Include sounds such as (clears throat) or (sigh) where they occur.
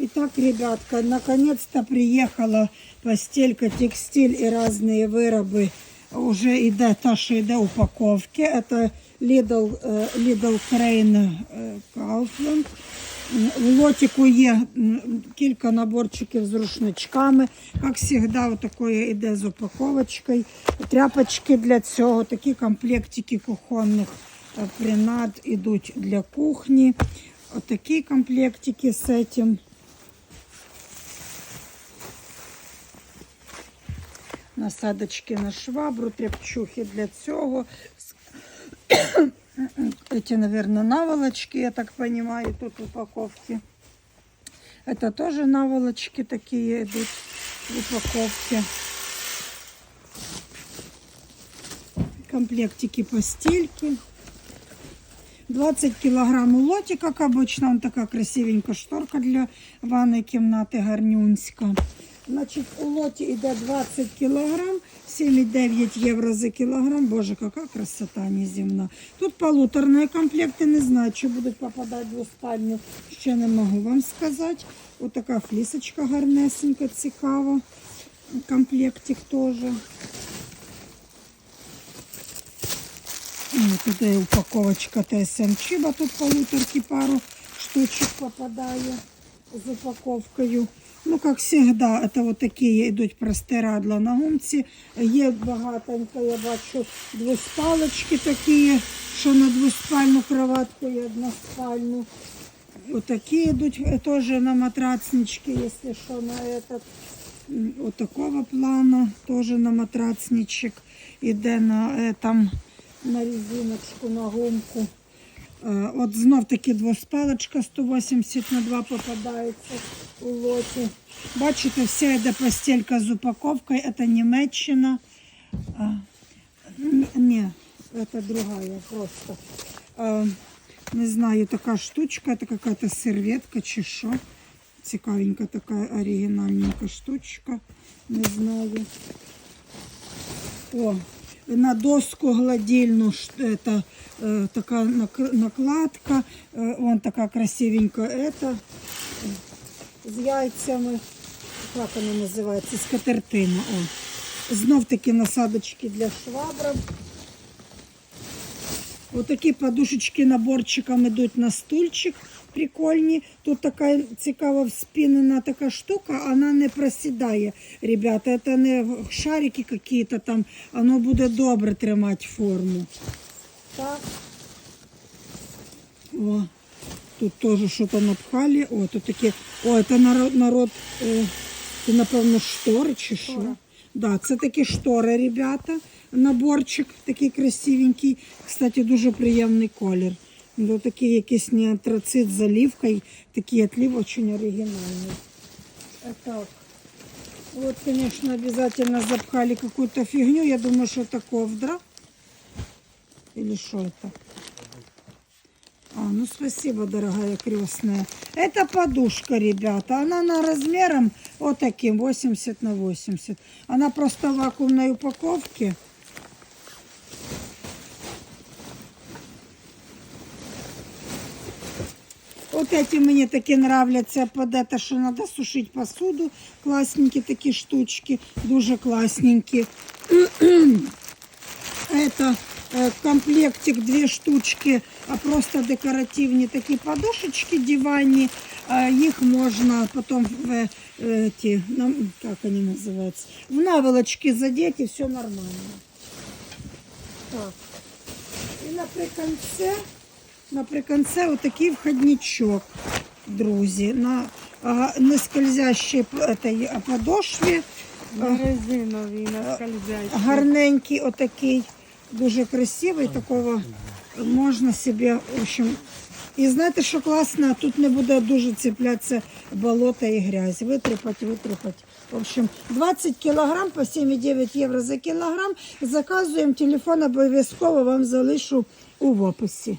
Итак, ребятка, наконец-то приехала постелька, текстиль и разные вироби. Уже йде та, що йде упаковки. Это Lidl, е, Lidl Crane е, Kaufland. В лотику є кілька наборчиків з рушничками. Як завжди, отакої йде з упаковочкою. Тряпочки для цього, такі комплектики кухонних е, принад йдуть для кухні. Отакі комплектики з цим. Насадочки на швабру, тряпчухи для цього. (coughs) Эти, наверное, наволочки, я так понимаю, тут в упаковке. Это тоже наволочки такие идут в упаковке. Комплектики постельки. 20 килограмм у лоті, как обычно. Он такая красивенькая шторка для ванной кімнати гарнюнська. Значить, у лоті йде 20 кілограм, 7,9 євро за кілограм. Боже, яка красота неземна. Тут полуторні комплекти, не знаю, чи будуть попадати в двоспальню, ще не можу вам сказати. Ось така флісочка гарнесенька, цікава. Комплектик теж. Это и упаковочка ТСМ Чиба. Тут полуторки пару штучек попадає з упаковкою. Ну, как всегда, это вот такие йдуть простирадла на гумці. Є багатенько, я бачу, двоспалочки такі, що на двоспальну кроватку і односпальну. Отакі йдуть е, теж на матрацнички, якщо що, на этот. М, Вот такого плана, тоже на матрацничек. Іде на, там, на резиночку, на гумку. Е, От знов таки двоспалочка 180 на 2 попадається у лоті. Бачите, вся йде постелька з упаковкою. Це Німеччина. А, н- Ні, це другая просто. А, Не знаю, така штучка, це какая-то серветка чи що. Цікавенька така оригінальненька штучка. Не знаю. О, на доску гладильну ш- это, э, такая нак- накладка. Э, вон така красивенькая это, э, З яйцями. Як вона називається? Скатертина. О. Знов таки насадочки для швабрів. Отакі подушечки наборчиком йдуть на стульчик. Прикольні. Тут така цікава вспінена така штука, вона не просідає. Ребята, це не шарики какие-то там, воно буде добре тримати форму. Так. О, тут теж щось напхали. О, тут такі. О, це народ, народ е, це, напевно, штори чи що? Да, це такі штори, ребята. Наборчик такий красивенький. Кстати, дуже приємний колір. Ну, такий якийсь не антрацит з оливкою. Такий отлив очень оригинальный. Э, Так. Вот, конечно, обязательно запхали какую-то фигню. Я думаю, что это ковдра. Или что это? А, ну спасибо, дорогая крестная. Это подушка, ребята. Она на размером вот таким, 80 на 80. Она просто в вакуумной упаковке. Вот эти мне таки нравляться под это, что надо сушить посуду. Классненькие такие штучки, дуже классненькие. (clears throat) Это комплектик две штучки, а просто декоративні такі подушечки диванні. А Їх можна потом в э, эти, нам- как они называются, в наволочки задеть и все нормально. Так. І наприкінці, наприкінці отакий входничок, друзі, на а, не скользящій п- этой подошві. На резиновій, на скользячій. гарненький отакий, дуже красивий, такого можна собі, в общем. І знаєте, що класно, тут не буде дуже цеплятися болото і грязь. Витріпати, витріпати. В общем, 20 кілограм по 7,9 євро за кілограм. Заказуємо телефон, обов'язково вам залишу у описі.